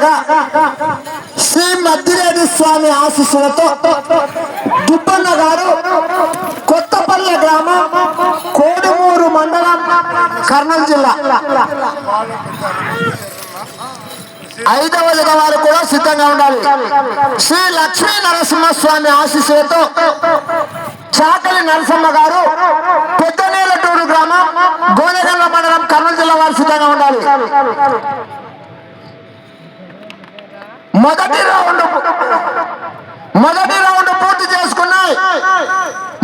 ఏమనగా శ్రీ మద్దిరెడ్డి స్వామి ఆశీస్సులతో దుబ్బన్న గారు కొత్తపల్లె గ్రామం కోడుమూరు మండలం కర్నూలు జిల్లా. ఐదవ వారు కూడా సిద్ధంగా ఉండాలి. శ్రీ లక్ష్మీ నరసింహస్వామి ఆశీస్సులతో చాకలి నరసింహ గారు పెద్దనేలటూరు గ్రామం గోనెగల్ల మండలం కర్నూలు జిల్లా వారు సిద్ధంగా ఉండాలి. మొదటి రౌండ్ మొదటి రౌండ్ పూర్తి చేసుకున్నాయి.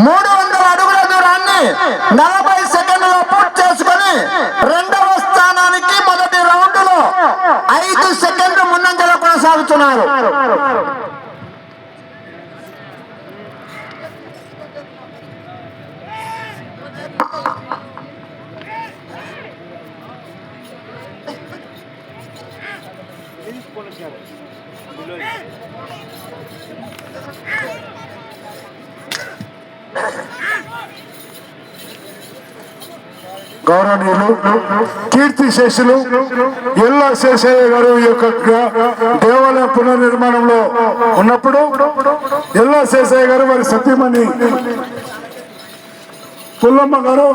మూడు వందల అడుగుల దూరాన్ని నలభై సెకండ్లలో పూర్తి చేసుకుని రెండవ స్థానానికి మొదటి రౌండ్లో ఐదు సెకండ్లు ముందంజలో కొనసాగుతున్నారు. గౌరవనీయులు కీర్తి శేషులు ఎల్లా శేషయ్య గారు ఈ యొక్క దేవాలయ పునర్నిర్మాణంలో ఉన్నప్పుడు ఎల్లా శేషయ్య గారు వారి సత్యమణి పుల్లమ్మ గారు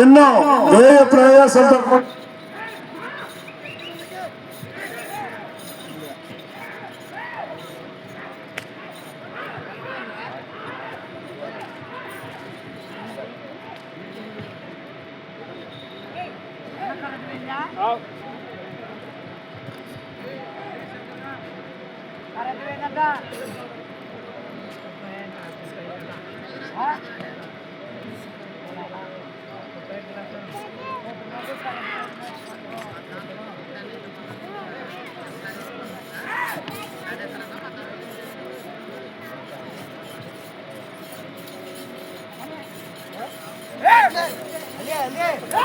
ఎన్నో వ్యయ ప్రయాసంతో Yeah.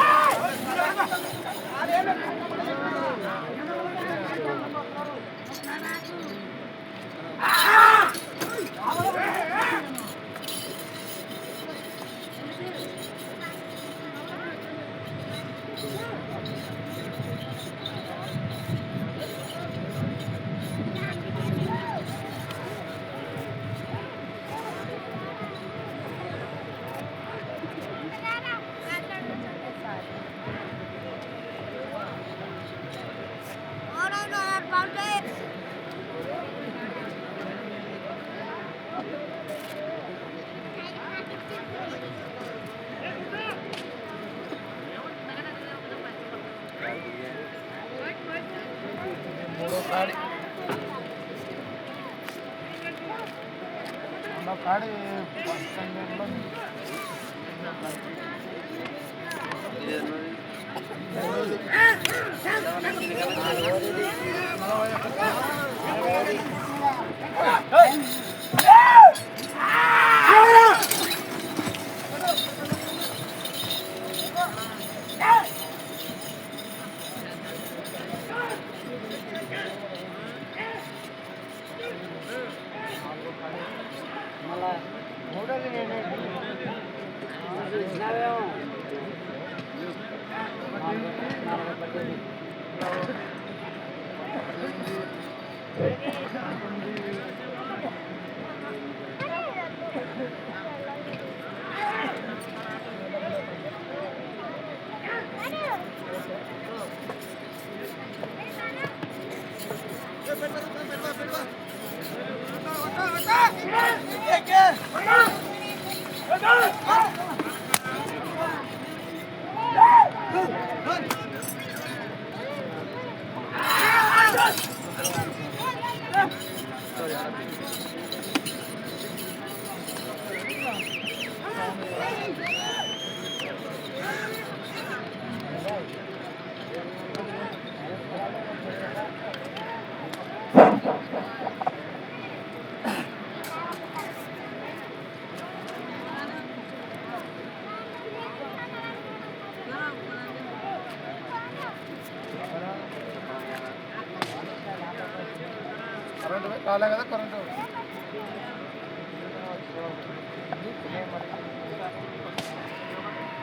ఆడి first time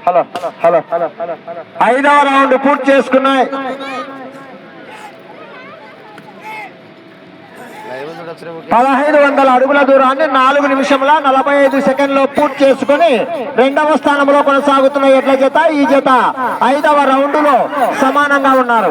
hello hello hello hello ఐదవ రౌండ్ పూర్తి చేసుకున్నాయి. పదహైదు వందల అడుగుల దూరాన్ని నాలుగు నిమిషముల నలభై ఐదు సెకండ్లో పూర్తి చేసుకుని రెండవ స్థానంలో కొనసాగుతున్న ఎడ్ల జత ఈ జత ఐదవ రౌండ్లో సమానంగా ఉన్నారు.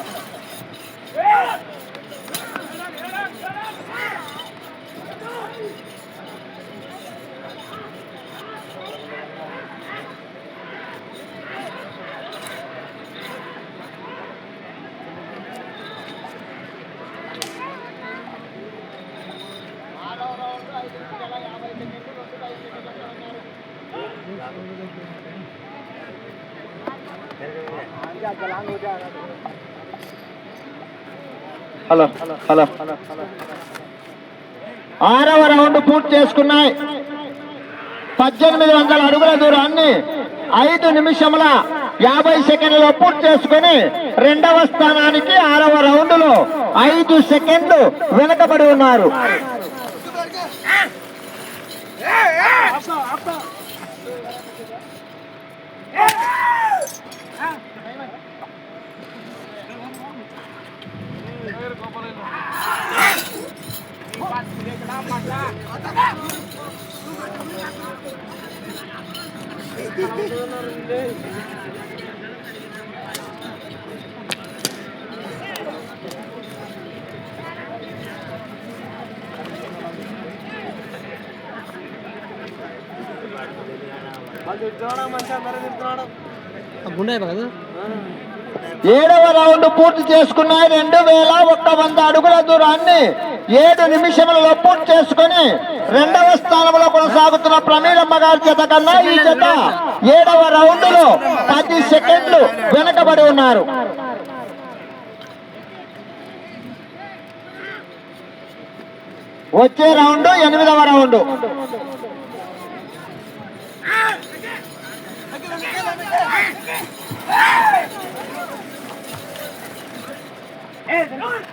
హలో హలో హలో హలో ఆరవ రౌండ్ పూర్తి చేసుకున్నాయి. పద్దెనిమిది వందల అడుగుల దూరాన్ని ఐదు నిమిషముల యాభై సెకండ్లలో పూర్తి చేసుకుని రెండవ స్థానానికి ఆరవ రౌండ్లో ఐదు సెకండ్లు వెనకబడి ఉన్నారు. ఏడవ రౌండ్ పూర్తి చేసుకున్నాయి. రెండు వేల ఒక్క వంద అడుగుల దూరాన్ని ఏడు నిమిషములలో పూర్తి చేసుకుని రెండవ స్థానంలో కొనసాగుతున్న ప్రమీలమ్మ గారి జత కన్నా ఈ జత ఏడవ రౌండ్లో పది సెకండ్లు వెనకబడి ఉన్నారు వచ్చే రౌండ్ ఎనిమిదవ రౌండ్ లాస్ట్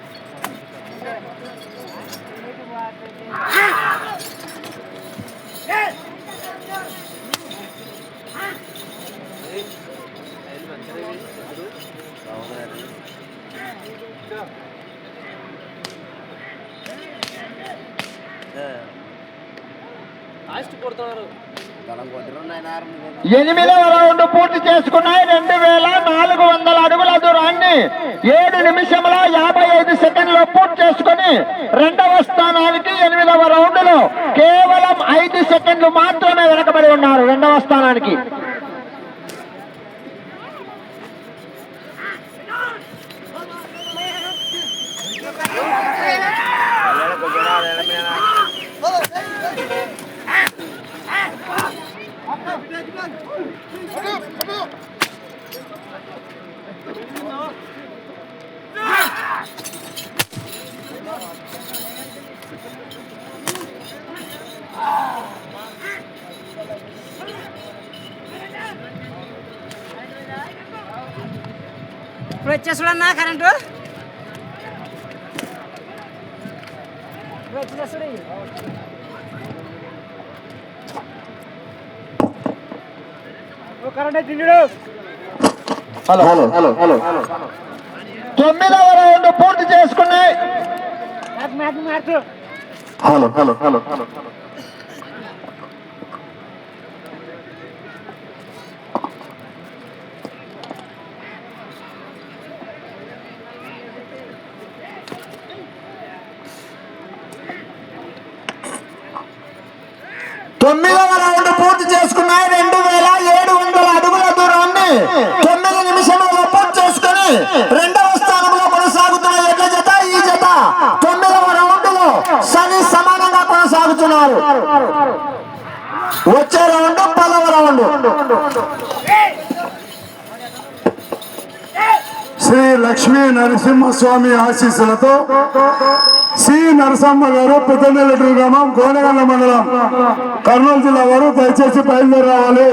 ఎనిమిదవ రౌండ్ పూర్తి చేసుకున్నాయి. రెండు వేల నాలుగు వందల అడుగుల దూరాన్ని ఏడు నిమిషముల యాభై ఐదు సెకండ్లో పూర్తి చేసుకుని రెండవ స్థానానికి ఎనిమిదవ రౌండ్లో కేవలం ఐదు సెకండ్లు మాత్రమే వెనకబడి ఉన్నారు రెండవ స్థానానికి. ఇప్పుడు వచ్చేసాడన్నా కరెంటు ఇప్పుడు వచ్చేసాడు Hello. Hello hello hello. తొమ్మిదవ రౌండ్ పూర్తి చేసుకున్నాయి. Match match hello hello hello hello తొమ్మిదవ రౌండ్ పూర్తి చేసుకున్నాయి రెండు వేల ఏడు వందల అడుగుల దూరాన్ని తొమ్మిది నిమిషంలో పూర్తి చేసుకుని రెండవ స్థానంలో కొనసాగుతున్న ఎడ్ల జత ఈ జత తొమ్మిదవ రౌండ్లో సని సమానంగా కొనసాగుతున్నారు వచ్చే రౌండ్ పదవ శ్రీ లక్ష్మీ నరసింహస్వామి ఆశీస్సులతో సి నరసమ్మ గారు పెద్దనెల్లటూరు గ్రామం కోనగల్ల మండలం కర్నూలు జిల్లా వారు దయచేసి బయలుదేరి రావాలి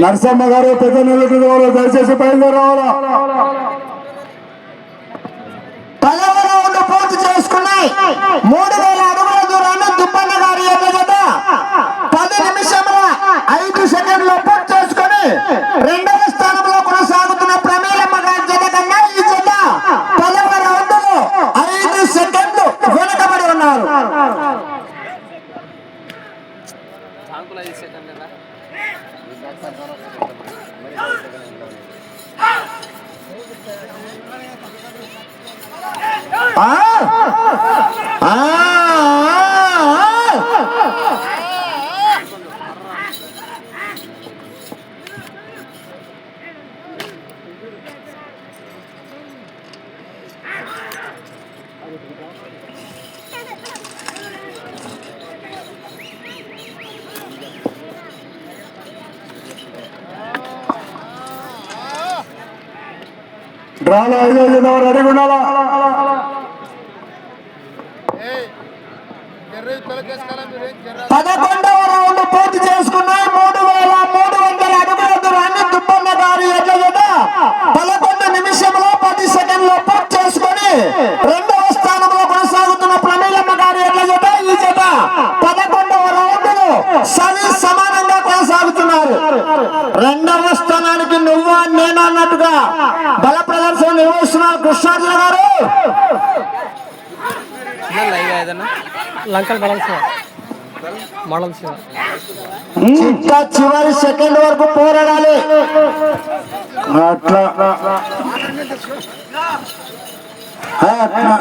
నరసమ్మ గారు పెద్దనెల్లటూరు వారు దయచేసి బయలుదేరి రావాలా చేసుకున్నాయి మూడు వేల అడుగుల దూరాన్ని దుబ్బన్న గారి యొక్క పది నిమిషముల ఐదు సెకండ్లు పూర్తి చేసుకుని రెండవ స్థానంలో కొనసాగుతున్న ప్రమీలమ్మ గారి జత కన్నా ఈ జత పదవ రౌండ్లో ఐదు సెకండ్లు వెనుకబడి ఉన్నారు. టాంకులు డ్రాలో ఐదో జత రెడీ ఉండాలా పదకొండవ రౌండ్ పూర్తి చేసుకున్నాయి. మూడు వేల మూడు వందల అడుగుల దూరాన్ని దుబ్బమ్మ గారి ఎట్ల జత పదకొండు నిమిషంలో పది సెకండ్లో పూర్తి చేసుకొని రెండవ స్థానంలో కొనసాగుతున్న ప్రమీలమ్మ గారి ఎట్ల చేత ఈ చేత పదకొండవ రౌండ్ సరి సమానంగా కొనసాగుతున్నారు. రెండవ స్థానానికి నువ్వు నేను అన్నట్టుగా బల ప్రదర్శన నిర్వహిస్తున్నారు కృష్ణార్జున గారు. లంకల్ బలం ఇంకా చివరి సెకండ్ వరకు పోరాడాలి. అట్లా. అట్లా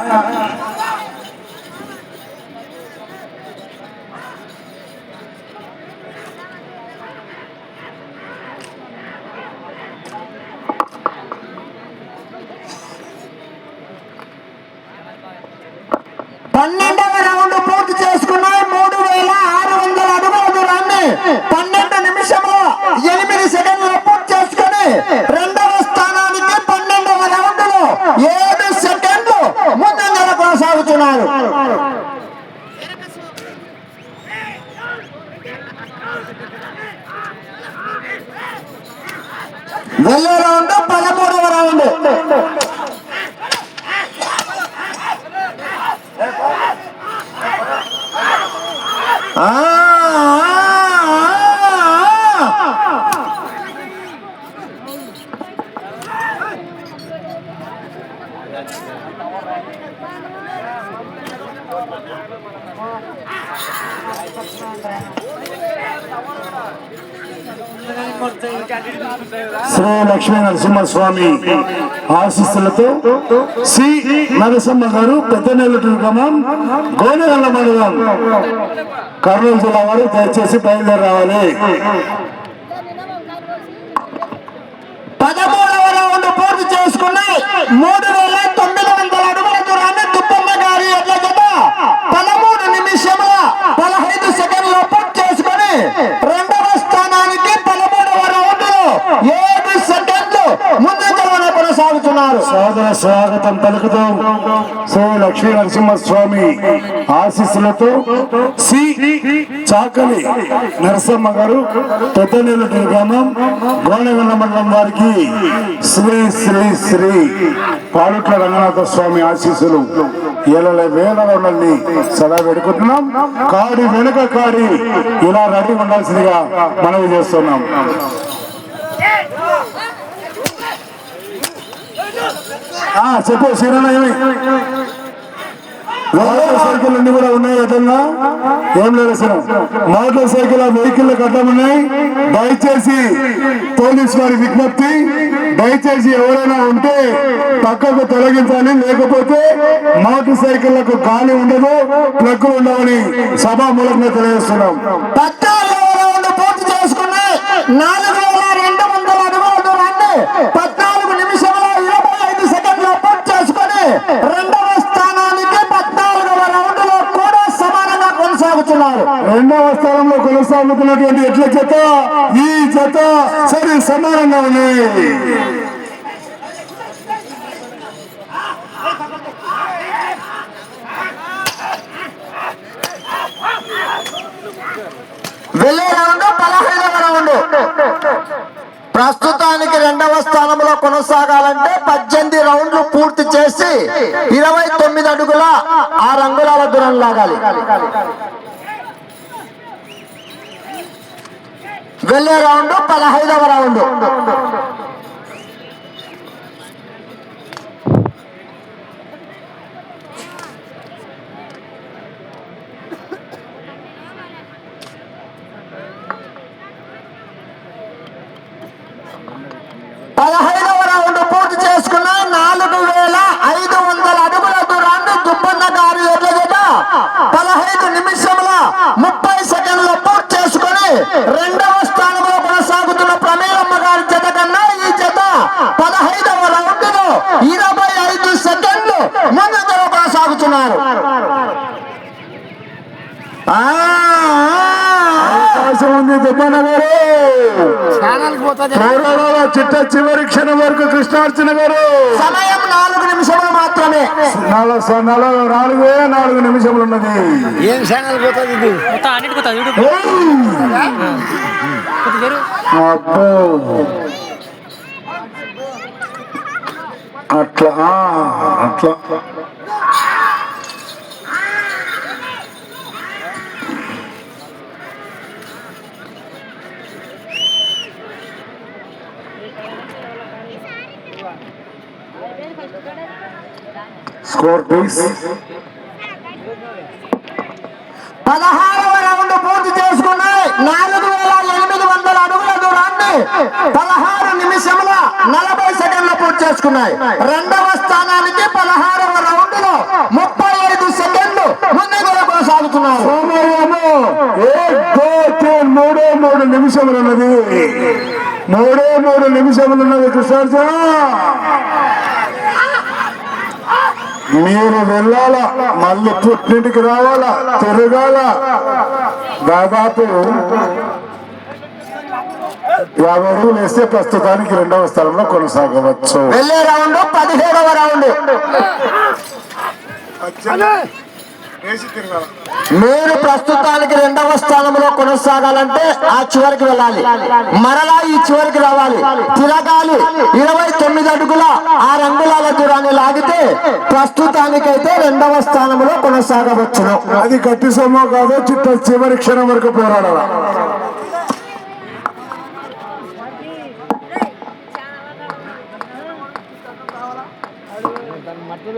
పన్నెండవ రౌండ్ పూర్తి చేసుకున్నాయి మూడు వేల ఆరు వందల అడుగుల దూరాన్ని పన్నెండు నిమిషంలో ఎనిమిది సెకండ్లు పూర్తి చేసుకుని రెండవ స్థానానికి పన్నెండవ రౌండ్లో ఏడు సెకండ్లు ముందంగా కొనసాగుతున్నారు. వెళ్ళే రౌండ్ పదమూడవ రౌండ్. లక్ష్మీ నరసింహస్వామి ఆశీస్సులతో సి నరసింహ గారు పెద్దనెల్లటూరు గ్రామం గోనగల్ల మండలం కర్నూలు జిల్లా వారు దయచేసి బయలుదేరి రావాలి పదమూడవ రౌండ్ పూర్తి చేసుకున్నాయి మూడు వేల తొమ్మిది వందల అడుగుల దూరాన్ని దుబ్బమ్మ గారి ఎడ్ల జత పదమూడు నిమిషముల పదహైదు సెకండ్లు పూర్తి చేసుకొని రెండవ స్థానానికి పదమూడవ రౌండ్లో ఏడు సెకండ్లు ముందంజలోనే కొనసాగుతున్నారు సాదర స్వాగతం పలుకుతూ సో లక్ష్మీ నరసింహస్వామి ఆశీస్సులతో సి చాకలి నరసింహ గారు పెద్దనెల్లటూరు గ్రామం గోనెగల్ల మండలం వారికి శ్రీ శ్రీ శ్రీ పాలుట్ల రంగనాథ స్వామి ఆశీస్సులు. ఏళ్ళ వేల ఉండాలని సదా పెడుకుంటున్నాం కాడి వెనుక కాడి ఇలా రెడీ ఉండాల్సిందిగా మనవి చేస్తున్నాం. చెప్పు శ్రీరణ ఏమి? సైకిల్ అన్ని కూడా ఉన్నాయి ఏదన్నా? ఏం లేదు సార్ మోటార్ సైకిల్ ఆ వెహికల్ కట్టమన్నాయి దయచేసి పోలీస్ వారి విజ్ఞప్తి దయచేసి ఎవరైనా ఉంటే పక్కకు తొలగించాలి లేకపోతే మోటార్ సైకిళ్ళకు గాలి ఉండదు ప్లగ్ ఉండవని సభా మూలంగా తెలియజేస్తున్నాం. పూర్తి చేసుకున్నాయి. నాలుగు వేల రెండు వందల పద్నాలుగు నిమిషంలో ఇరవై ఐదు సెకండ్లు పూర్తి చేసుకొని రెండవ స్థానానికి పద్నాలుగవ రౌండ్లో కూడా సమానంగా కొనసాగుతున్నారు. రెండవ స్థానంలో కొనసాగుతున్నటువంటి ఎట్ల జత ఈ జత సరి సమానంగా ఉన్నాయి. వెళ్ళే రౌండ్ పదహైదవ రౌండ్. ప్రస్తుతానికి రెండవ స్థానంలో కొనసాగాలంటే పద్దెనిమిది రౌండ్లు పూర్తి చేసి ఇరవై తొమ్మిది అడుగుల ఆరు అంగుళాల దూరం లాగాలి. వెళ్ళే రౌండ్ పదహైదవ రౌండ్ పదహైదవ రౌండ్ పూర్తి చేసుకున్న నాలుగు వేల ఐదు వందల అడుగుల దూరాన్ని గారు గారి పదహైదు నిమిషముల ముప్పై సెకండ్ల పూర్తి చేసుకుని రెండవ స్థానంలో కొనసాగుతున్న ప్రమేయమ్మ గారి జత కన్నా ఈ జత పదహైదవ రౌండ్లో ఇరవై ఐదు సెకండ్లు ముందు కొనసాగుతున్నారు. ఆ, ఉంది దుబ్బన్న గారు. పోరాడాల చిట్ట చివరి క్షణం వరకు కృష్ణార్చన గారు. సమయం నాలుగు నిమిషములు మాత్రమే. నాలుగు నాలుగు నాలుగే నాలుగు నిమిషములు ఉన్నది. యూట్యూబ్. అబ్బో! అట్లా అట్లా. స్కోర్ ప్లీజ్ పదహారవ రౌండ్ పూర్తి చేసుకున్నాయి. నాలుగు వేల ఎనిమిది వందల అడుగుల దూరాన్ని పదహారు నిమిషముల నలభై సెకండ్లు పూర్తి చేసుకున్నాయి. రెండవ స్థానానికి పదహారవ రౌండ్లో ముప్పై ఐదు సెకండ్లు ముందుగా కొనసాగుతున్నారు. మూడే మూడు నిమిషములు ఉన్నది మూడే మూడు నిమిషములు ఉన్నది కృష్ణార్జున. మీరు వెళ్ళాలా? మళ్ళీ పుట్టింటికి రావాలా? తిరగాల? దాదాపు యాభై అడుగులు వేస్తే ప్రస్తుతానికి రెండవ స్థలంలో కొనసాగవచ్చు. వెళ్ళే రౌండ్ పదిహేడవ రౌండ్. మీరు ప్రస్తుతానికి రెండవ స్థానంలో కొనసాగాలంటే ఆ చివరికి వెళ్ళాలి. మరలా ఈ చివరికి రావాలి. తిరగాలి. ఇరవై తొమ్మిది అడుగుల ఆరు అంగుళాల దూరాన్ని లాగితే ప్రస్తుతానికైతే రెండవ స్థానంలో కొనసాగవచ్చును. అది గట్టి సొమ్ము కాదు చిట్ట చివరి క్షణం వరకు పోరాడాల.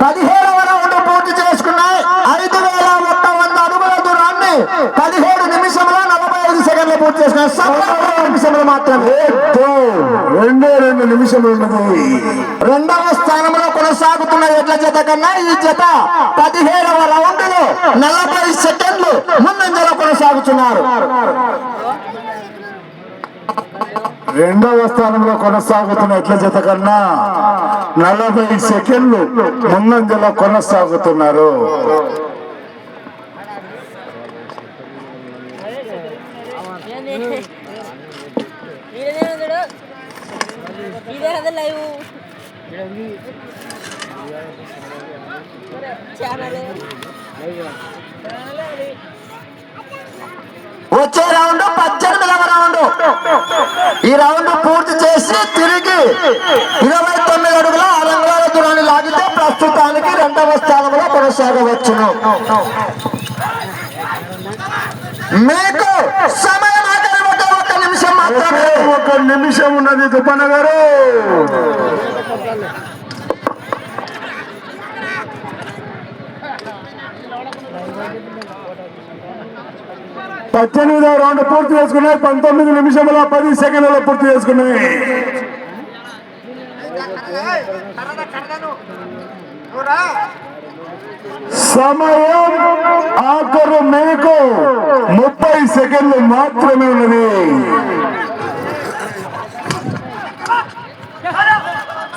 పదిహేడవ రౌండ్ పూర్తి చేసుకున్నాయి ఐదు వేల ఒక్క వంద అడుగుల దూరాన్ని పదిహేడు నిమిషంలో నలభై ఐదు సెకండ్లు పూర్తి రెండు నిమిషములు మాత్రమే. రెండే రెండు నిమిషములు ఉన్నది రెండవ స్థానంలో కొనసాగుతున్న ఎడ్ల జత కన్నా ఈ జత పదిహేడవ రౌండ్లో నలభై సెకండ్లు ముందంజలో కొనసాగుతున్నారు. రెండవ స్థానంలో కొనసాగుతున్న ఎట్ల జత కన్నా నలభై సెకండ్లు ముందంజలో కొనసాగుతున్నారు. వచ్చే రౌండ్ పద్దెనిమిదవ రౌండ్. ఈ రౌండ్ పూర్తి చేసి తిరిగి ఇరవై తొమ్మిది అడుగుల ఆరు దూరాన్ని లాగితే ప్రస్తుతానికి రెండవ స్థానంలో కొనసాగవచ్చును. మీకు సమయం ఒక నిమిషం మాత్రమే. ఒక నిమిషం ఉన్నది దుబ్బన్న గారు. పద్దెనిమిదవ రౌండ్ పూర్తి చేసుకున్నాయి. పంతొమ్మిది నిమిషముల పది సెకండ్ల పూర్తి చేసుకున్నాయి. సమయం ఆఖరు మేకు ముప్పై సెకండ్లు మాత్రమే ఉన్నది.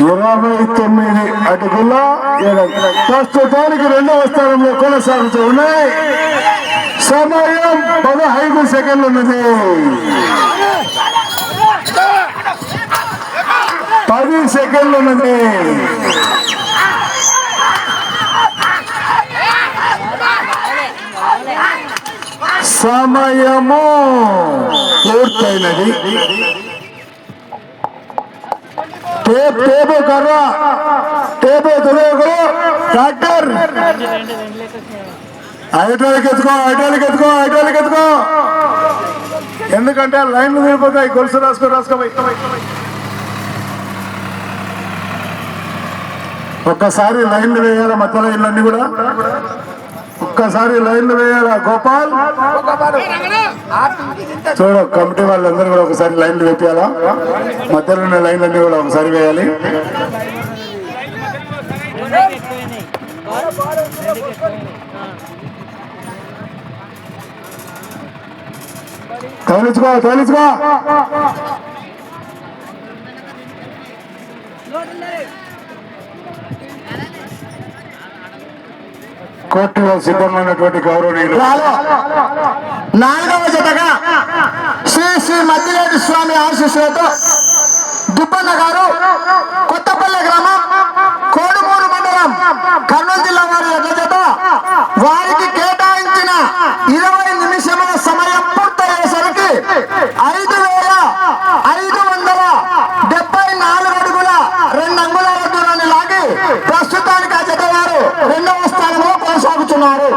ఇరవై తొమ్మిది అడుగుల ప్రస్తుతానికి రెండవ స్థానంలో కొనసాగుతూ ఉన్నాయి. సమయం పదహైదు సెకండ్లు ఉన్నది పది సెకండ్లు ఉన్నది సమయము పూర్తయినది టేప్ టేపు కర్ర టేపు దుర్యోగులు ట్రాక్టర్ ఐటాలకి ఎత్తుకో ఐటాలకి ఎత్తుకో ఐటాలకి ఎత్తుకో ఎందుకంటే లైన్లు దిగిపోతాయి గొలుసు రాసుకో రాసుకో ఒక్కసారి లైన్లు వేయాలా మధ్య లైన్లన్నీ కూడా? ఒక్కసారి లైన్లు వేయాలా? గోపాల్? చూడు కమిటీ వాళ్ళందరూ కూడా ఒకసారి లైన్లు వేపియాలా? మధ్యలో ఉన్న లైన్లన్నీ కూడా ఒకసారి వేయాలి. తగిలించుకో తగిలించుకో కోర్టులో సిద్ధమైనటువంటి గౌరవనీయులు. నాలుగవ జతగా శ్రీ శ్రీ మద్దిరెడ్డి స్వామి ఆశీస్సులతో దుబ్బన్న గారు కొత్తపల్లె గ్రామం కోడుమూరు మండలం కర్నూలు జిల్లా వారి జత వారికి కేటాయించిన ఇరవై నిమిషముల సమయం పూర్తయ్యేసరికి ఐదు వేల ఐదు వందల డెబ్బై నాలుగు అడుగుల రెండు అంగుళాల దూరాన్ని లాగి ప్రస్తుతానికి ఆ జత వారు రెండవ స్థానంలో కొనసాగుతున్నారు.